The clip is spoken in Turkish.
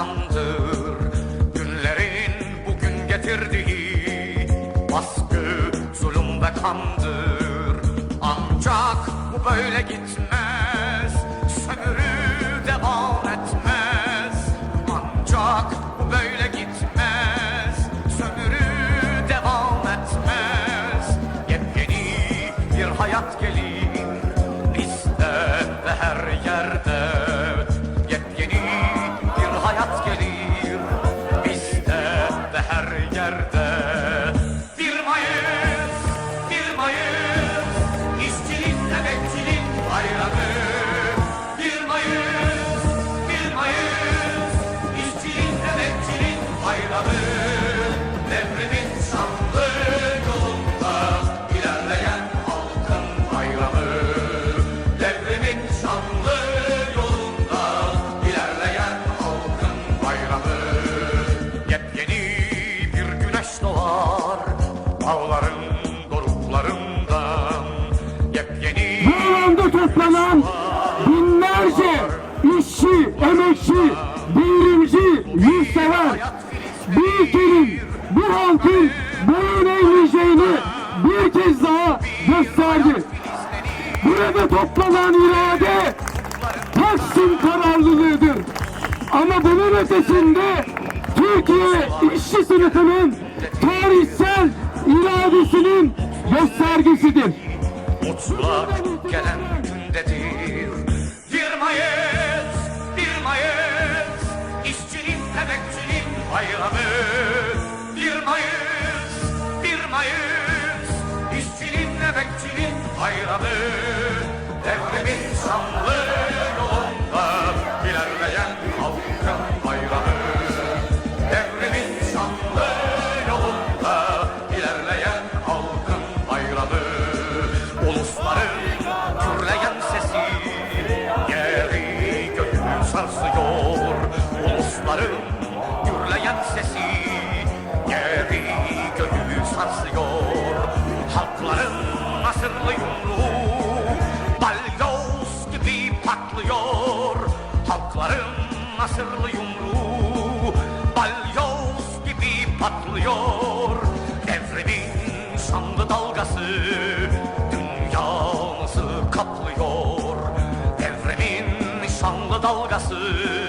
zamandır. Günlerin bugün getirdiği baskı, zulüm ve kandır. Ancak bu böyle gitmez. Yerde Dağların doruklarından Yepyeni Bu alanda toplanan binlerce işçi, emekçi, devrimci, yurtsever bir ülkenin bu halkın boyun eğmeyeceğini bir kez daha gösterdi. Burada toplanan irade Taksim kararlılığıdır. Ama bunun ötesinde Türkiye işçi sınıfının iradesinin göstergesidir. Mutlak gelen gündedir Bir sarsıyor. Ulusların gürleyen sesi yeri göğü sarsıyor. Halkların nasırlı yumruğu balyoz gibi patlıyor. Halkların nasırlı yumruğu balyoz gibi patlıyor. Devrimin şanlı dalgası Sư